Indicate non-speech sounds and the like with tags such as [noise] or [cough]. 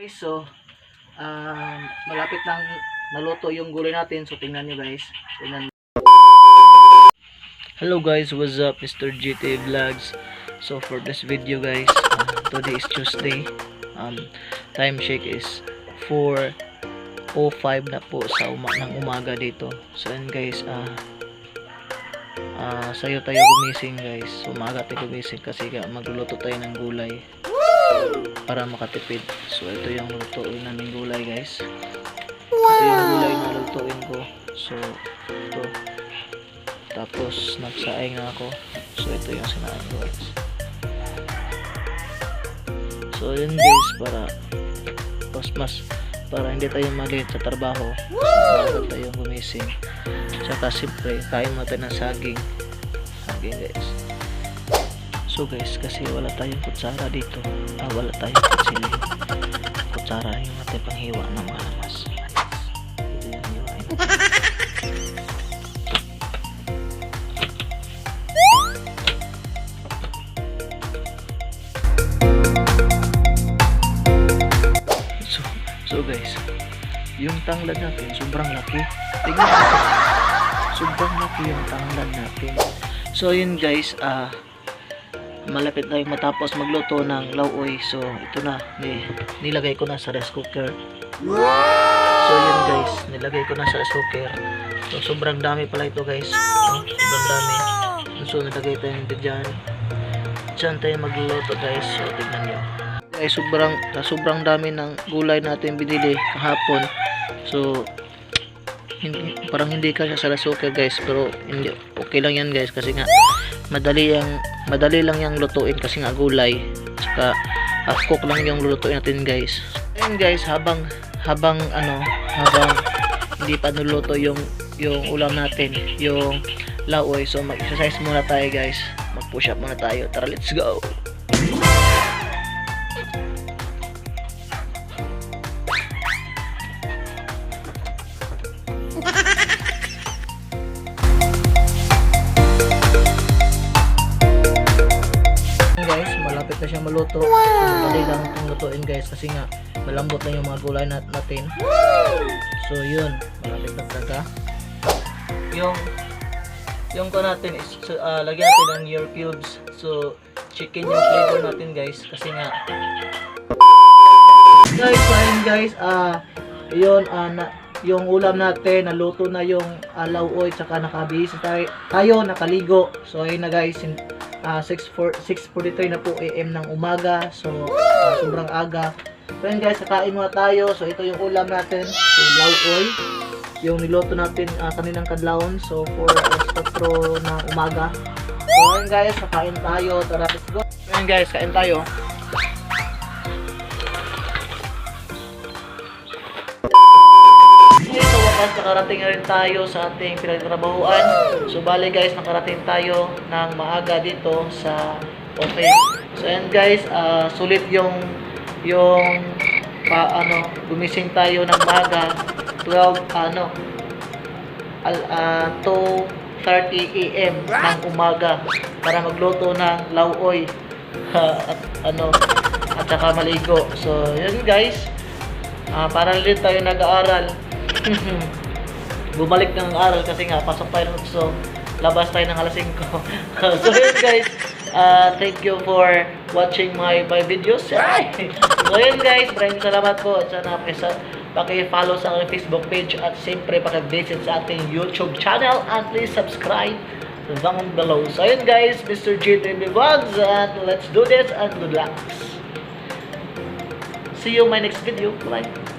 Guys, so um, malapit nang naluto yung gulay natin. So tingnan nyo guys. Tingnan Hello guys, what's up? Mr. GT Vlogs. So for this video guys, uh, today is Tuesday. Um, time check is 4.05 na po sa uma ng umaga dito. So yun guys, ah ah sayo tayo gumising guys. So umaga tayo gumising kasi magluluto tayo ng gulay para makatipid. So ito yung lutuin namin gulay guys. Ito yung gulay na lutuin ko. So ito. Tapos nagsaing na ako. So ito yung sinaing ko guys. So yun guys para mas mas para hindi tayo maliit sa trabaho. Para tayo gumising. Tsaka siyempre kain mo tayo ng saging. Saging guys. So guys, kasi wala tayong kutsara dito. Ah, wala tayong kutsilyo. Kutsara yung ating panghiwa ng mga lamas. So, so guys, yung tanglad natin sobrang laki. Tingnan natin. Sobrang laki yung tanglad natin. So yun guys, ah malapit na yung matapos magluto ng lauoy. So ito na, ni, nilagay ko na sa rice cooker. So yun guys, nilagay ko na sa rice cooker. So sobrang dami pala ito guys. Oh, sobrang dami. So nilagay tayo nito dyan. Diyan tayo magluluto guys. So tignan nyo. Guys, sobrang, sobrang dami ng gulay natin binili kahapon. So hindi, parang hindi ka sa rice cooker guys. Pero hindi, okay lang yan guys kasi nga madali yang madali lang yung lutuin kasi nga gulay. Saka half cook lang yung lulutuin natin guys. Ayun guys habang habang ano habang hindi pa nuluto yung yung ulam natin yung laoy so mag exercise muna tayo guys. Mag push up muna tayo. Tara let's go na siya maluto. Madali lang itong lutuin guys kasi nga malambot na yung mga gulay nat natin. So yun, malapit na talaga. Yung yung ko natin is so, ah, lagyan natin ng your cubes. So chicken yung flavor natin guys kasi nga guys, ayun guys, ah yun ah na, yung ulam natin, naluto na yung alaw oy, tsaka nakabihis tayo, tayo, nakaligo. So ayun na guys, in, ah 6:4 6:43 na po AM ng umaga. So ah, sobrang aga. So yun guys, kakain muna tayo. So ito yung ulam natin, so lauoy. Yung niluto natin ah, kaninang kadlawon. So for alas 4 ng umaga. So ayun guys, kakain tayo. Tara, let's go. Ayun guys, kain tayo. Nakarating na rin tayo sa ating pinagtrabahuan. So bali guys, nakarating tayo ng maaga dito sa office. So ayan guys, ah, sulit yung yung pa, ano, gumising tayo ng maaga 12 ano al, ah, 2:30 AM ng umaga para magluto ng lauoy [laughs] at ano at saka maligo. So yun guys, Ah, para rin tayo nag-aaral. [laughs] Bumalik ng aral kasi nga pasok tayo ng so labas tayo ng alas 5. [laughs] so yun guys, ah, thank you for watching my my videos. So yun guys, maraming salamat po at sana paki- paki-follow sa aking Facebook page at siyempre paki-visit sa ating YouTube channel and please subscribe down below. So yun guys, Mr. GTV Vlogs and let's do this and good luck. See you in my next video. Bye.